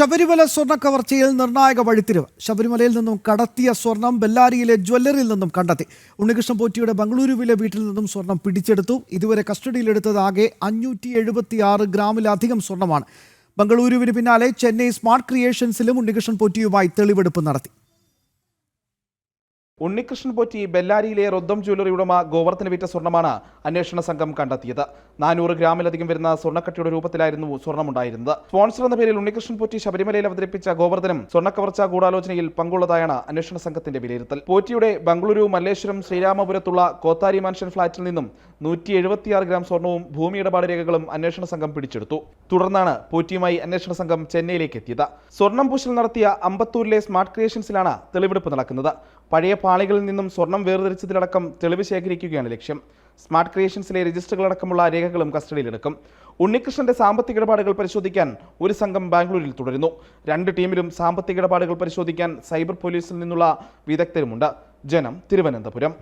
ശബരിമല സ്വർണ കവർച്ചയിൽ നിർണായക വഴിത്തിരിവ്. ശബരിമലയിൽ നിന്നും കടത്തിയ സ്വർണം ബെല്ലാരിയിലെ ജ്വല്ലറിയിൽ നിന്നും കണ്ടെത്തി. ഉണ്ണികൃഷ്ണൻ പോറ്റിയുടെ ബംഗളൂരുവിലെ വീട്ടിൽ നിന്നും സ്വർണം പിടിച്ചെടുത്തു. ഇതുവരെ കസ്റ്റഡിയിലെടുത്തത് ആകെ അഞ്ഞൂറ്റി എഴുപത്തി ആറ് ഗ്രാമിലധികം സ്വർണമാണ്. ബംഗളൂരുവിന് പിന്നാലെ ചെന്നൈ സ്മാർട്ട് ക്രിയേഷൻസിലും ഉണ്ണികൃഷ്ണൻ പോറ്റിയുമായി തെളിവെടുപ്പ് നടത്തി. ഉണ്ണികൃഷ്ണൻ പോറ്റി ബെല്ലാരിയിലെ റൊദ്ദം ജ്വല്ലറി ഉടമ ഗോവർദ്ധന വിറ്റ സ്വർണമാണ് അന്വേഷണ സംഘം കണ്ടെത്തിയത്. നാനൂറ് ഗ്രാമിലധികം വരുന്ന സ്വർണക്കട്ടിയുടെ രൂപത്തിലായിരുന്നു സ്വർണമുണ്ടായിരുന്നത് സ്പോൺസർ എന്ന പേരിൽ ഉണ്ണികൃഷ്ണൻ പോറ്റി ശബരിമലയിൽ അവതരിപ്പിച്ച ഗോവർദ്ധനം സ്വർണക്കവർച്ച ഗൂഢാലോചനയിൽ പങ്കുള്ളതായാണ് അന്വേഷണ സംഘത്തിന്റെ വിലയിരുത്തൽ. പോറ്റിയുടെ ബംഗളൂരു മല്ലേശ്വരം ശ്രീരാമപുരത്തുള്ള കോത്താരി മാൻഷൻ ഫ്ളാറ്റിൽ നിന്നും നൂറ്റി എഴുപത്തിയാറ് ഗ്രാം സ്വർണവും ഭൂമി ഇടപാട് രേഖകളും അന്വേഷണ സംഘം പിടിച്ചെടുത്തു. തുടർന്നാണ് പോറ്റിയുമായി അന്വേഷണ സംഘം ചെന്നൈയിലേക്ക് എത്തിയത്. സ്വർണം പൂശൽ നടത്തിയ അമ്പത്തൂരിലെ സ്മാർട്ട് ക്രിയേഷൻസിലാണ് തെളിവെടുപ്പ് നടക്കുന്നത്. പഴയ പാളികളിൽ നിന്നും സ്വർണം വേർതിരിച്ചതിലടക്കം തെളിവ് ശേഖരിക്കുകയാണ് ലക്ഷ്യം. സ്മാർട്ട് ക്രിയേഷൻസിലെ രജിസ്റ്ററുകളടക്കമുള്ള രേഖകളും കസ്റ്റഡിയിലെടുക്കും. ഉണ്ണികൃഷ്ണന്റെ സാമ്പത്തിക ഇടപാടുകൾ പരിശോധിക്കാൻ ഒരു സംഘം ബാംഗ്ലൂരിൽ തുടരുന്നു. രണ്ട് ടീമിലും സാമ്പത്തിക ഇടപാടുകൾ പരിശോധിക്കാൻ സൈബർ പോലീസിൽ നിന്നുള്ള വിദഗ്ധരുമുണ്ട്. ജനം തിരുവനന്തപുരം.